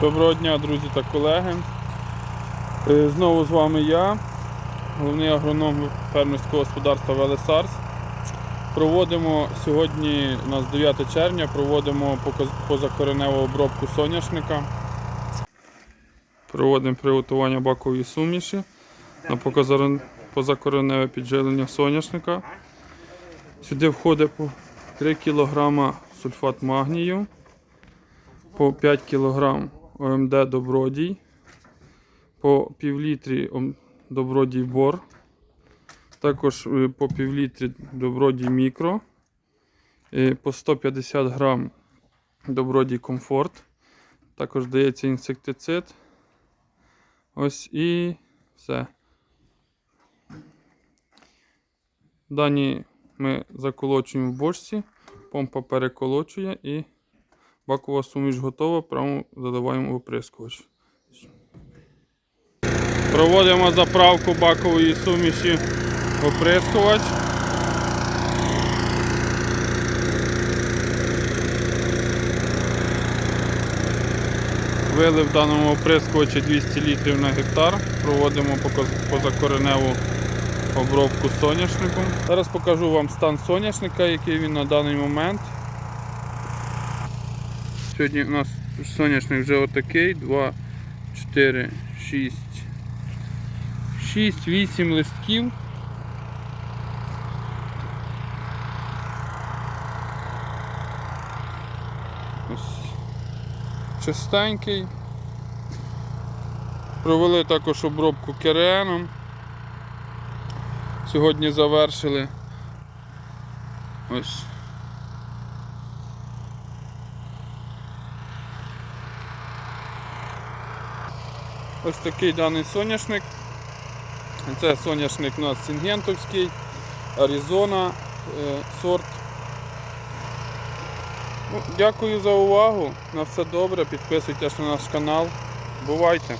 Доброго дня, друзі та колеги. Е, Знову з вами я, головний агроном фермерського господарства Велесарс. Проводимо сьогодні, у нас 9 червня, проводимо позакореневу обробку соняшника. Проводимо приготування бакової суміші на позакореневе підживлення соняшника. Сюди входить по 3 кг сульфат магнію по 5 кг ОМД Добродій, по півлітрі Добродій Бор, також е, по півлітрі Добродій Мікро, е, по 150 грам Добродій Комфорт, також дається інсектицид. Ось і все. Дані ми заколочуємо в бочці, помпа переколочує і Бакова суміш готова, прямо заливаємо в оприскувач. Проводимо заправку бакової суміші в оприскувач. Вили в даному оприскувачі 200 літрів на гектар. Проводимо позакореневу обробку соняшником. Зараз покажу вам стан соняшника, який він на даний момент. Сьогодні у нас соняшник вже отакий. 2, 4, 6, 6, 8 листків. Ось чистенький. Провели також обробку кереном. Сьогодні завершили. Ось. Ось такий даний соняшник. Це соняшник у нас Сінгентовський, Аризона е, сорт. Ну, дякую за увагу. На все добре. Підписуйтесь на наш канал. Бувайте!